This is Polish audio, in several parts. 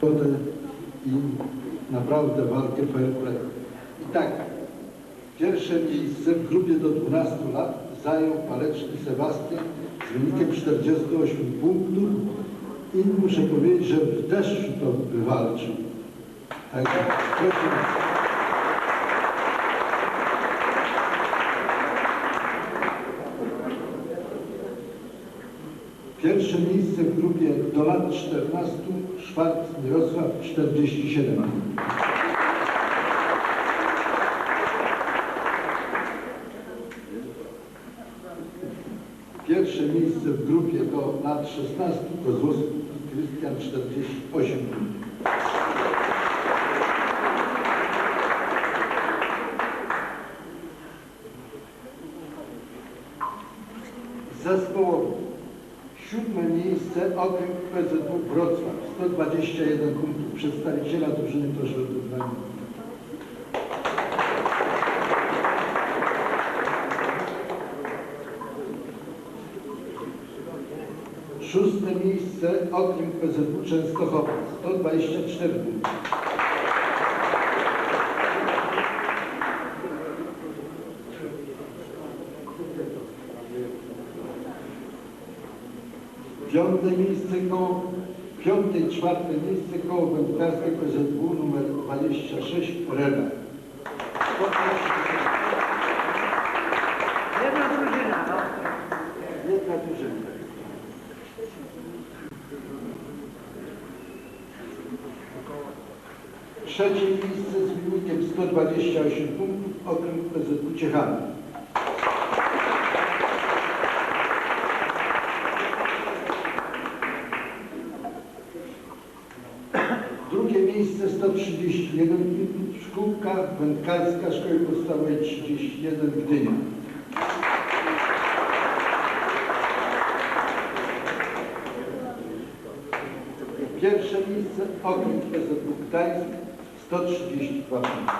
Wodę i naprawdę walkę fair play. I tak, pierwsze miejsce w grupie do 12 lat zajął Paleczny Sebastian z wynikiem 48 punktów i muszę powiedzieć, że w deszczu to wywalczył. Także proszę. Pierwsze miejsce w grupie do lat 14 Mirosław 47. Pierwsze miejsce w grupie do lat 16 Kozłowski Krystian 48. Zespołowo. Siódme miejsce okręg PZW Wrocław, 121 punktów. Przedstawiciela drużyny o odebranie. Szóste miejsce okręg PZW Częstochowa, 124 punkty. Piąte miejsce koło, piąte i czwarte miejsce koło wędkarskie PZW numer 26 Reda. Jedna drużyna, no. Jedna drużyna. Trzecie miejsce z wynikiem 128 punktów okręg PZW Ciechany. Drugie miejsce 131 punktów szkółka wędkarska Szkoły Podstawowej 31 Gdynia. Pierwsze miejsce okręg PZW Gdańsk 132 punkty.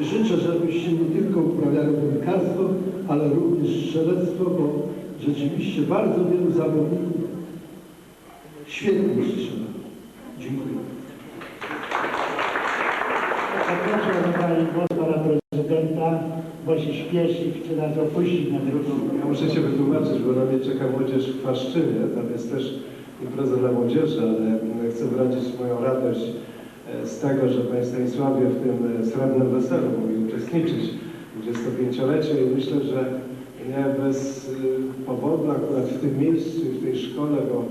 I życzę, żebyście nie tylko uprawiali wędkarstwo, ale również strzelectwo, bo rzeczywiście bardzo wielu zawodników świetnie strzela. Dziękuję. Zapraszam o zabranie głosu pana prezydenta, bo się śpieszy chce nas opuścić na drugą. Ja muszę się wytłumaczyć, bo na mnie czeka młodzież w Chwaszczynie. Tam jest też impreza dla młodzieży, ale chcę wyrazić moją radość e, z tego, że Panie Stanisławie w tym e, srebrnym weselu mógł uczestniczyć 25-lecie i myślę, że nie bez e, powodu akurat w tym miejscu w tej szkole, bo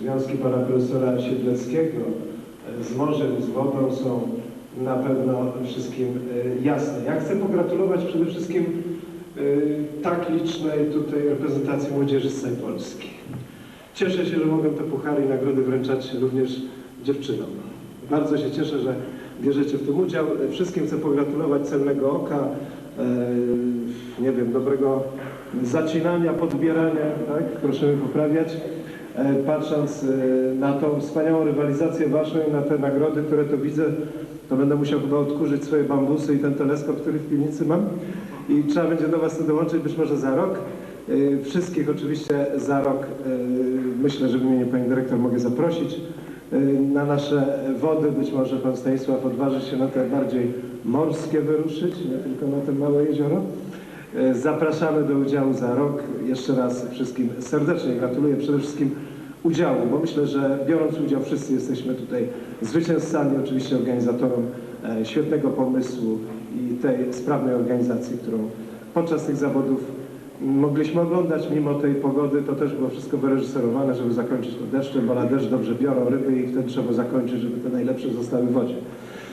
związki pana profesora Siedleckiego e, z morzem z wodą są na pewno wszystkim e, jasne. Ja chcę pogratulować przede wszystkim y, tak licznej tutaj reprezentacji młodzieży z całej Polski. Cieszę się, że mogę te puchary i nagrody wręczać również dziewczynom. Bardzo się cieszę, że bierzecie w tym udział. Wszystkim chcę pogratulować celnego oka, e, nie wiem, dobrego zacinania, podbierania, tak? Proszę poprawiać. E, Patrząc e, na tą wspaniałą rywalizację waszą i na te nagrody, które tu widzę, to będę musiał chyba odkurzyć swoje bambusy i ten teleskop, który w piwnicy mam. I trzeba będzie do was to dołączyć być może za rok. E, Wszystkich oczywiście za rok, myślę, że w imieniu pani dyrektor mogę zaprosić na nasze wody. Być może pan Stanisław odważy się na te bardziej morskie wyruszyć, nie tylko na te małe jezioro. E, Zapraszamy do udziału za rok. Jeszcze raz wszystkim serdecznie gratuluję przede wszystkim udziału, bo myślę, że biorąc udział wszyscy jesteśmy tutaj zwycięzcami, oczywiście organizatorom e, świetnego pomysłu i tej sprawnej organizacji, którą podczas tych zawodów mogliśmy oglądać mimo tej pogody. To też było wszystko wyreżyserowane, żeby zakończyć to deszczem, bo na deszcz dobrze biorą ryby i wtedy trzeba zakończyć, żeby te najlepsze zostały w wodzie.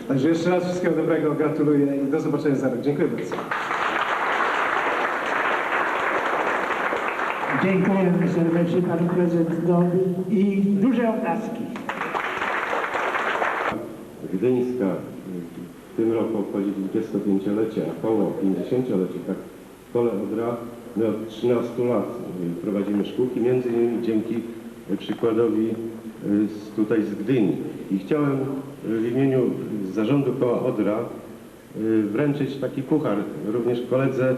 Także jeszcze raz wszystkiego dobrego, gratuluję i do zobaczenia za rok. Dziękuję bardzo. Dziękujemy serdecznie panu prezydentowi i duże oklaski. Gdyńska w tym roku obchodzi 25-lecie, a koło 50-lecie, tak w Kole Odra my od 13 lat y, prowadzimy szkółki, między innymi dzięki przykładowi y, z, tutaj z Gdyni. I chciałem y, w imieniu zarządu Koła Odra wręczyć taki puchar również koledze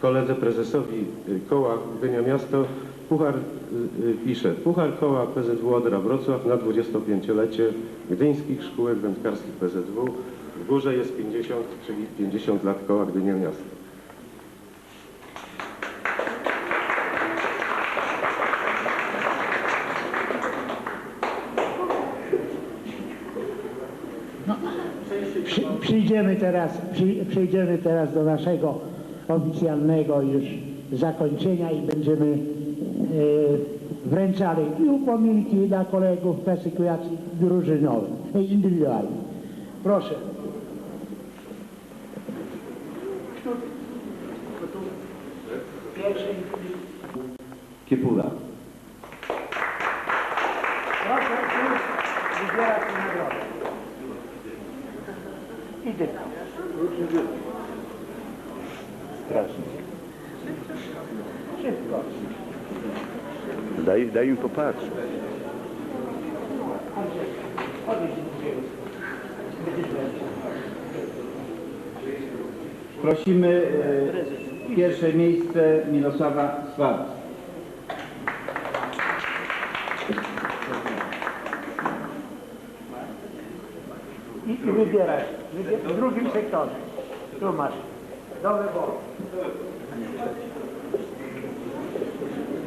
koledze prezesowi y, koła Gdynia Miasto. Puchar y, y, pisze, Puchar koła PZW Odra Wrocław na 25-lecie Gdyńskich Szkółek Wędkarskich PZW. W górze jest 50, czyli 50 lat koła Gdynia Miasto. Przy, przyjdziemy, teraz, przy, przejdziemy teraz do naszego oficjalnego już zakończenia i będziemy e, wręczali i upominki dla kolegów w klasyfikacji drużynowej, e, indywidualnej. Proszę. Pierwszy. Kiepula. Proszę wybierać nagrodę. Idę. Strasznie. Szybko. Daj, daj im popatrzeć. Prosimy e, pierwsze miejsce Mirosława Swarc. I, i wybierasz. Wybier w drugim sektorze. Tu masz. Do wyboru.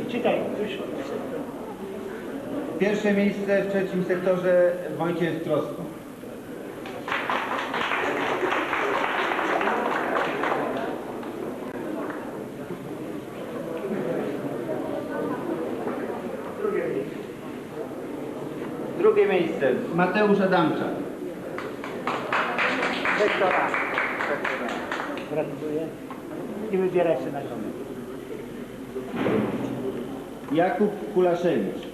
I czytaj. Pierwsze miejsce w trzecim sektorze Wojciech Trosko. Drugie miejsce Mateusz Adamczak. Sektora. I wybieraj się na gronę. Jakub Kulaszewicz.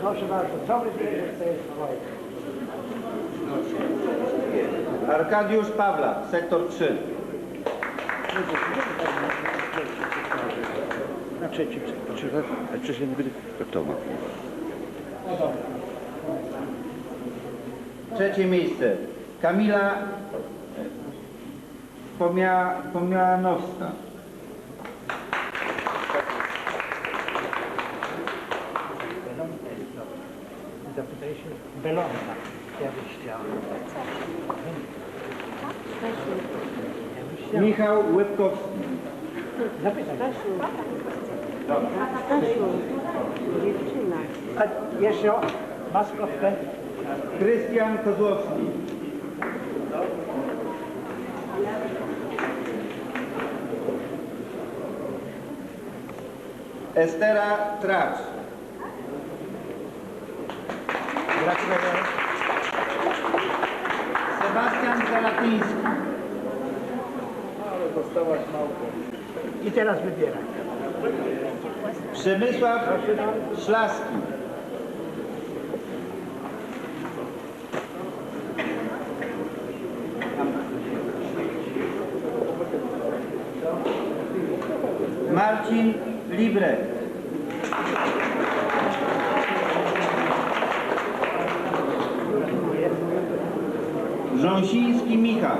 Proszę bardzo. Co wybierzesz, to jest twoje. Arkadiusz Pawlak, sektor 3. Na trzecim sektorze. A przecież ja nie będę... To ma. No dobra. Trzecie miejsce Kamila Pomia, Pomianowska. Dobra. Zapytaj się Belonka. Ja byś chciał. Michał Łebkowski. Zapytaj. Stasiu, dziewczyna. A jeszcze o maskotkę. Krystian Kozłowski. Estera Tracz. Gratuluję. Sebastian Zalatyński. I teraz wybieraj. Przemysław Szlaski. Marcin Libre. Rząsiński Michał.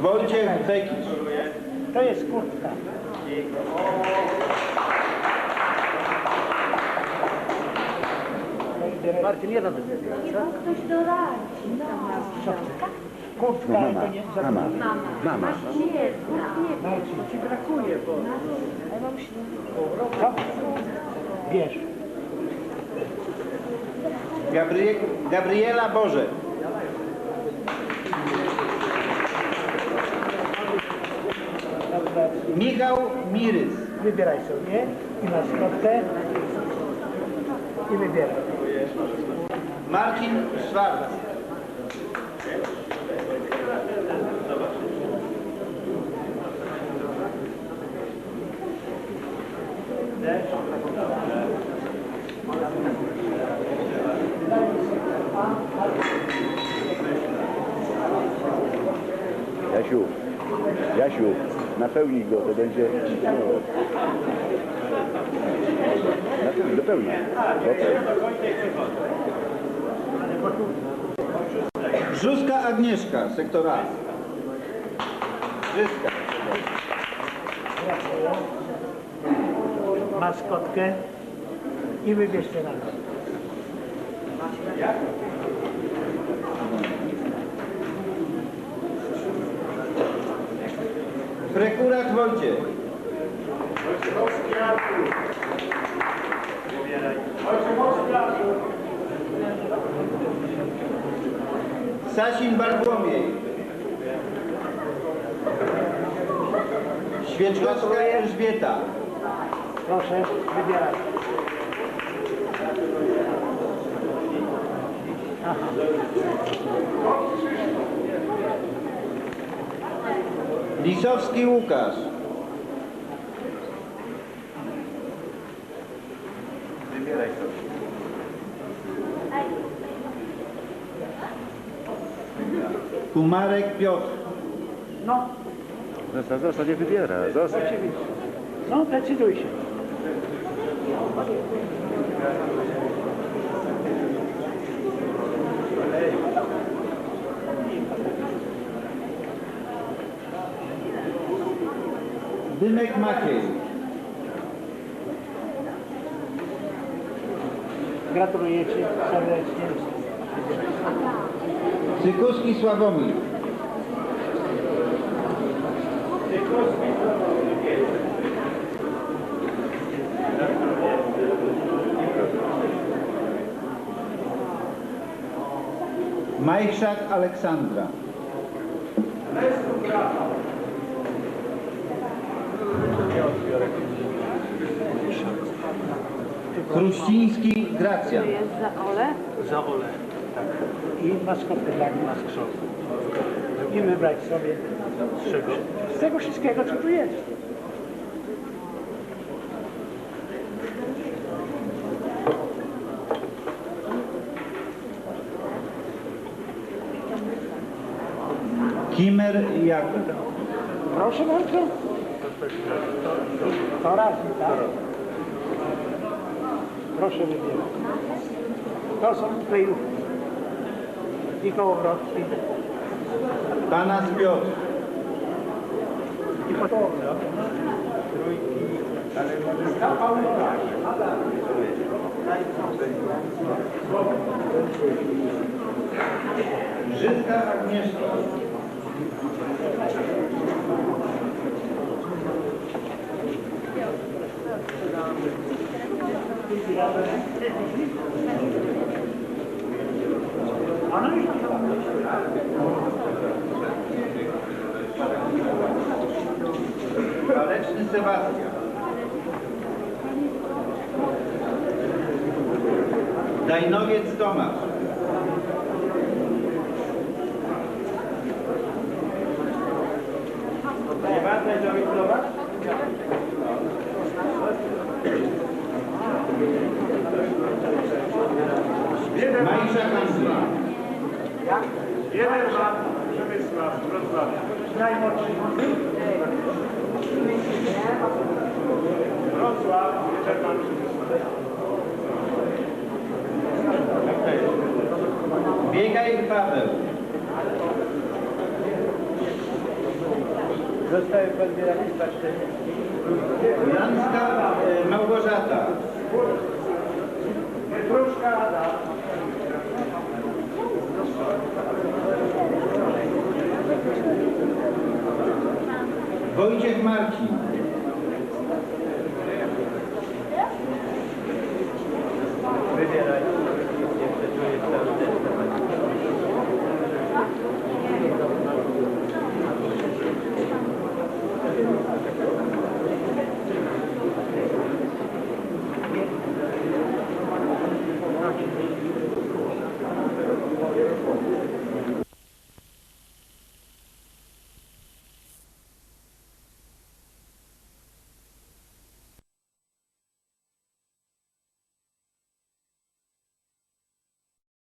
Wojciech Bekisz. To jest kurtka. Niech mu ktoś doradzi. No. Kurtka, No mama, nie mama, mama. Masz jedna. Marcin, ci brakuje, bo... Ja mam ślub. Co? Wiesz. Gabrie Gabriela Boże. Michał Mirys. Wybieraj sobie i maskotkę. I wybieraj. Marcin Schwarz. Jasiu, Jasiu, napełnij go, to będzie... Napełnij, do pełna. Okej. Brzuska Agnieszka, sektor A. Brzyska. Maskotkę i wybierzcie na to. Prekurat Wojciech. Sasin Bartłomiej. Świeczkowska Elżbieta. Proszę, wybierać. Lisowski Łukasz. Wybieraj. Kumarek Piotr. No, Zostaw, zostaw, nie wybiera. Zostaw. oczywiście. No, decyduj się. Dymek Maciej. Gratuluję Ci serdecznie. Cykuski Sławomir. Majszak Aleksandra. Chruściński Gracjan. To jest za Ole? Za Ole. Tak. I maskotkę dla maskotkę. I wybrać sobie z czego? Z tego wszystkiego, co tu jest. Kimer Jakub. Proszę bardzo. To raz, tak? Proszę wybierać. To są kryjówki. I kołowrotki. Panas Piotr. I potem. Brzydka Agnieszka. Waleczny Sebastian. Dajnowiec Tomasz. Jeden ma Przemysław z Wrocławia. Najmłodszy. Wrocław, jeden ma Biegaj Paweł. Zostaje podbierany paczkę. Janska e, Małgorzata. Pietruszka Ada. Wojciech Marcin.